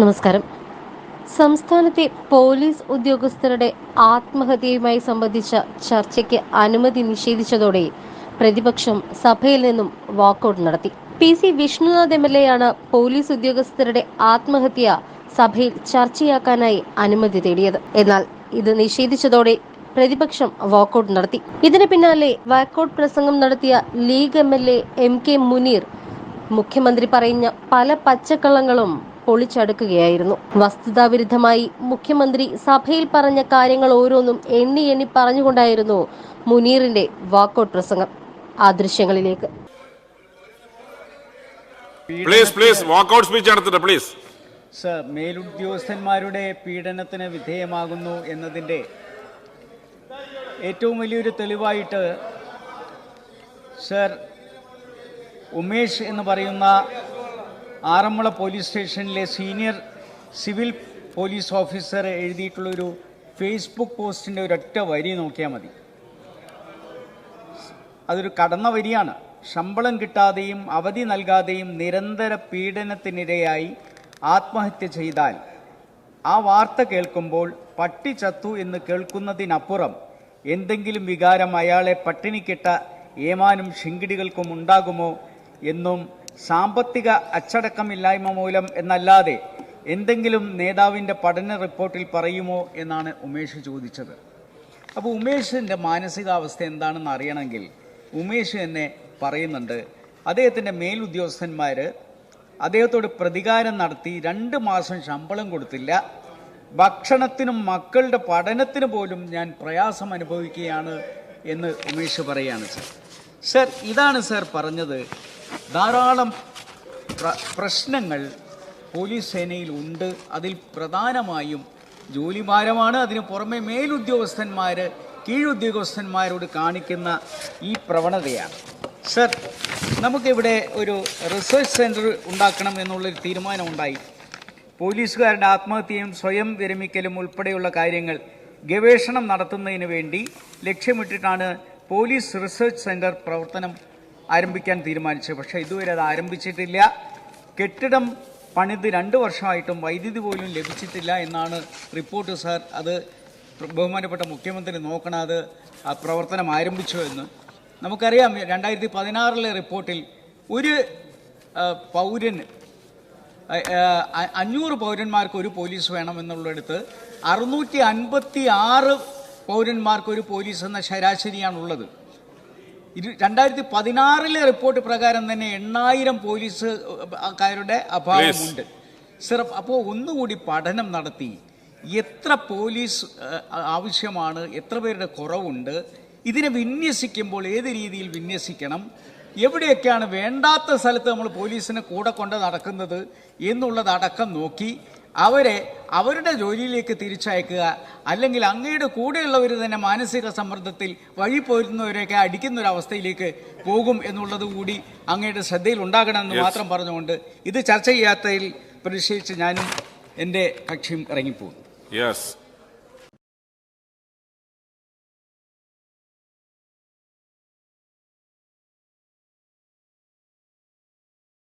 നമസ്കാരം. സംസ്ഥാനത്തെ പോലീസ് ഉദ്യോഗസ്ഥരുടെ ആത്മഹത്യയുമായി സംബന്ധിച്ച ചർച്ചയ്ക്ക് അനുമതി നിഷേധിച്ചതോടെ പ്രതിപക്ഷം സഭയിൽ നിന്നും വാക്കൌട്ട് നടത്തി. P C Vishnunath M L A ആണ് പോലീസ് ഉദ്യോഗസ്ഥരുടെ ആത്മഹത്യ സഭയിൽ ചർച്ചയാക്കാനായി അനുമതി തേടിയത്. എന്നാൽ ഇത് നിഷേധിച്ചതോടെ പ്രതിപക്ഷം വാക്കൌട്ട് നടത്തി. ഇതിന് പിന്നാലെ വാക്കൌട്ട് പ്രസംഗം നടത്തിയ league M L A M K Muneer മുഖ്യമന്ത്രി പറഞ്ഞ പല പച്ചക്കള്ളങ്ങളും പൊളിച്ചടുക്കുകയായിരുന്നു. വസ്തുതാവിരുദ്ധമായി മുഖ്യമന്ത്രി സഭയിൽ പറഞ്ഞ കാര്യങ്ങൾ ഓരോന്നും എണ്ണി എണ്ണി പറഞ്ഞുകൊണ്ടായിരുന്നു മുനീറിന്റെ വാക്കൌട്ട് പ്രസംഗം. ആ ദൃശ്യങ്ങളിലേക്ക്. പ്ലീസ് പ്ലീസ് വാക്കൗട്ട് സ്പീച്ച് നടത്തിട്ട് പ്ലീസ് സർ മേലുദ്യോഗസ്ഥന്മാരുടെ പീഡനത്തിന് വിധേയമാകുന്നു എന്നതിന്റെ ഏറ്റവും വലിയൊരു തെളിവായിട്ട് സർ ഉമേഷ് എന്ന് പറയുന്ന ആറന്മുള പോലീസ് സ്റ്റേഷനിലെ സീനിയർ സിവിൽ പോലീസ് ഓഫീസർ എഴുതിയിട്ടുള്ളൊരു ഫേസ്ബുക്ക് പോസ്റ്റിന്റെ ഒരൊറ്റ വരി നോക്കിയാൽ മതി. അതൊരു കടന്ന വരിയാണ്. ശമ്പളം കിട്ടാതെയും അവധി നൽകാതെയും നിരന്തര പീഡനത്തിനിരയായി ആത്മഹത്യ ചെയ്താൽ ആ വാർത്ത കേൾക്കുമ്പോൾ പട്ടി ചത്തു എന്ന് കേൾക്കുന്നതിനപ്പുറം എന്തെങ്കിലും വികാരം അയാളെ പട്ടിണിക്കിട്ട ഏമാനും ശിങ്കിടികൾക്കും ഉണ്ടാകുമോ എന്നും സാമ്പത്തിക അച്ചടക്കമില്ലായ്മ മൂലം എന്നല്ലാതെ എന്തെങ്കിലും നേതാവിന്റെ പഠന റിപ്പോർട്ടിൽ പറയുമോ എന്നാണ് ഉമേഷ് ചോദിച്ചത്. അപ്പോൾ ഉമേഷിന്റെ മാനസികാവസ്ഥ എന്താണെന്ന് അറിയണമെങ്കിൽ ഉമേഷ് എന്നെ പറയുന്നുണ്ട് അദ്ദേഹത്തിന്റെ മേലുദ്യോഗസ്ഥന്മാർ അദ്ദേഹത്തോട് പ്രതികാരം നടത്തി രണ്ട് മാസം ശമ്പളം കൊടുത്തില്ല. ഭക്ഷണത്തിനും മക്കളുടെ പഠനത്തിന് പോലും ഞാൻ പ്രയാസം അനുഭവിക്കുകയാണ് എന്ന് ഉമേഷ് പറയുകയാണ് സർ. സർ ഇതാണ് സർ പറഞ്ഞത് ധാരാളം പ്രശ്നങ്ങൾ പോലീസ് സേനയിൽ ഉണ്ട്. അതിൽ പ്രധാനമായും ജോലിഭാരമാണ്. അതിന് പുറമെ മേലുദ്യോഗസ്ഥന്മാർ കീഴുദ്യോഗസ്ഥന്മാരോട് കാണിക്കുന്ന ഈ പ്രവണതയാണ്. സർ നമുക്കിവിടെ ഒരു റിസർച്ച് സെന്റർ ഉണ്ടാക്കണം എന്നുള്ളൊരു തീരുമാനമുണ്ടായി. പോലീസുകാരുടെ ആത്മഹത്യയും സ്വയം വിരമിക്കലും ഉൾപ്പെടെയുള്ള കാര്യങ്ങൾ ഗവേഷണം നടത്തുന്നതിന് വേണ്ടി ലക്ഷ്യമിട്ടിട്ടാണ് പോലീസ് റിസർച്ച് സെന്റർ പ്രവർത്തനം ആരംഭിക്കാൻ തീരുമാനിച്ചത് പക്ഷേ ഇതുവരെ അത് ആരംഭിച്ചിട്ടില്ല. കെട്ടിടം പണിത് രണ്ട് വർഷമായിട്ടും വൈദ്യുതി പോലും ലഭിച്ചിട്ടില്ല എന്നാണ് റിപ്പോർട്ട് സാർ. അത് ബഹുമാനപ്പെട്ട മുഖ്യമന്ത്രി നോക്കണം അത് പ്രവർത്തനം ആരംഭിച്ചു എന്ന്. നമുക്കറിയാം രണ്ടായിരത്തി പതിനാറിലെ റിപ്പോർട്ടിൽ ഒരു പൗരന് അഞ്ഞൂറ് പൗരന്മാർക്ക് ഒരു പോലീസ് വേണമെന്നുള്ളിടത്ത് അറുന്നൂറ്റി അൻപത്തി ആറ് പൗരന്മാർക്ക് ഒരു പോലീസ് എന്ന ശരാശരിയാണുള്ളത്. ഇത് രണ്ടായിരത്തി പതിനാറിലെ റിപ്പോർട്ട് പ്രകാരം തന്നെ എണ്ണായിരം പോലീസുകാരുടെ അഭാവമുണ്ട്. സർ അപ്പോൾ ഒന്നുകൂടി പഠനം നടത്തി. എത്ര പോലീസ് ആവശ്യമാണ് എത്ര പേരുടെ കുറവുണ്ട് ഇതിനെ വിന്യസിക്കുമ്പോൾ ഏത് രീതിയിൽ വിന്യസിക്കണം എവിടെയൊക്കെയാണ് വേണ്ടാത്ത സ്ഥലത്ത് നമ്മൾ പോലീസിനെ കൂടെ കൊണ്ട് നടക്കുന്നത് എന്നുള്ളതടക്കം നോക്കി അവരെ അവരുടെ ജോലിയിലേക്ക് തിരിച്ചയക്കുക അല്ലെങ്കിൽ അങ്ങയുടെ കൂടെയുള്ളവർ തന്നെ മാനസിക സമ്മർദ്ദത്തിൽ വഴി പോരുന്നവരെയൊക്കെ അടിക്കുന്ന ഒരു അവസ്ഥയിലേക്ക് പോകും എന്നുള്ളത് കൂടി അങ്ങയുടെ ശ്രദ്ധയിൽ ഉണ്ടാകണമെന്ന് മാത്രം പറഞ്ഞുകൊണ്ട് ഇത് ചർച്ച ചെയ്യാത്തതിൽ പ്രതിഷേധിച്ച് ഞാനും എന്റെ കക്ഷിയും ഇറങ്ങിപ്പോകുന്നു. യെസ്